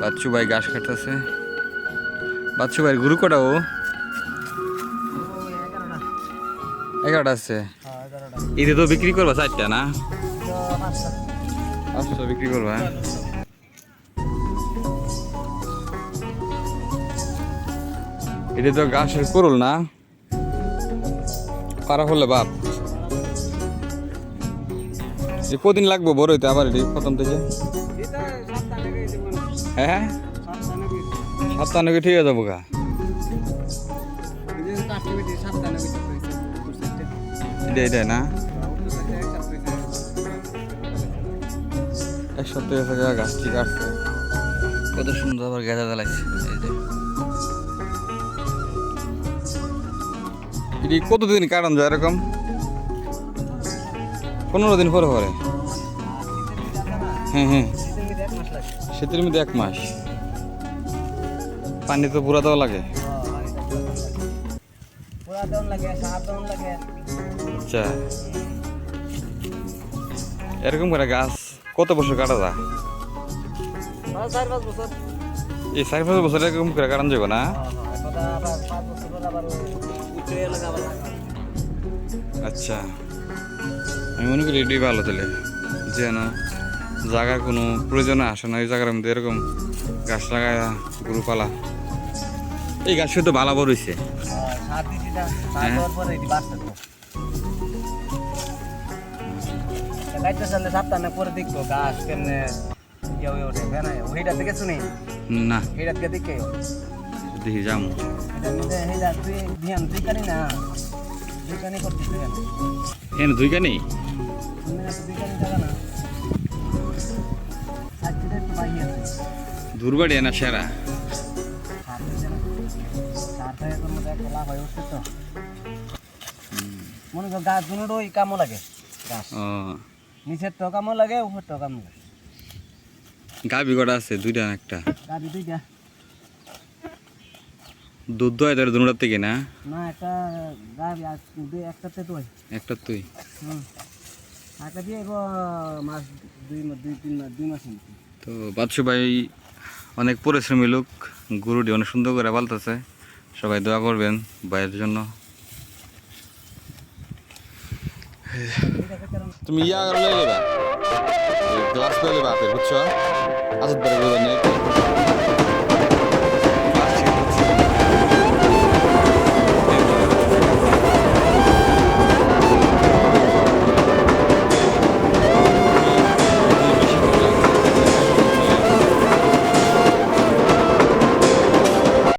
বাচ্চু ভাই ঘাস কাটতেছে। বাচ্চু ভাই গুরু কটা ও? এগারোটা আছে। ঈদে তো বিক্রি করবা চারটা না? পাঁচশো বিক্রি করবা। এটা তো ঘাসের করল না? পারা হলে বাপ। কদিন লাগবো বড় হইতে আবার এটি প্রথম থেকে? হ্যাঁ? সপ্তাহে ঠিক আছে গা এটা না? এক সপ্তাহে থেকে গাছ ঠিক আছে। কত সুন্দর আবার গেঁদা জ্বালাইছে এটি কতদিন কাটান যায় এরকম? পনেরো দিন পরে পরে। হ্যাঁ হ্যাঁ। শীতের মধ্যে এক মাস। পানি তো পুরা দেওয়া লাগে। আচ্ছা। এরকম করে গাছ কত বছর কাটা যায়? এই চার পাঁচ বছর এরকম করে কাটান যাবে না? আচ্ছা। আমি মনে করি এটাই ভালো তাহলে। যেন জায়গা কোনো প্রয়োজনে আসে না ওই জায়গার মধ্যে এরকম গাছ লাগায় গরু পালা। এই গাছ তো ভালো বড় হয়েছে পরে দেখব গাছ কেমনে ওঠে হ্যাঁ। না। দেখি যাম। দুই কানি দূরবাড়ি না সেরা? মনে কর গাছ দুটোই কামও লাগে গাছ ও নিচের তো কামও লাগে উপর তো কামও লাগে গাবি কটা আছে দুইটা একটা। গাবি দুইটা দুধ দোয় তার দুটার থেকে না? না একটা গাবি আর দুই একটাতে তো একটা তুই? হুম। একটা দিয়ে মাস দুই দুই তিন দুই মাস তো বাদশু ভাই অনেক পরিশ্রমী লোক গরুটি অনেক সুন্দর করে পালতেছে। সবাই দোয়া করবেন ভাইয়ের জন্য। তুমি ইয়া করে লেবা গ্লাস করে লেবা বুঝছ? আসত নেই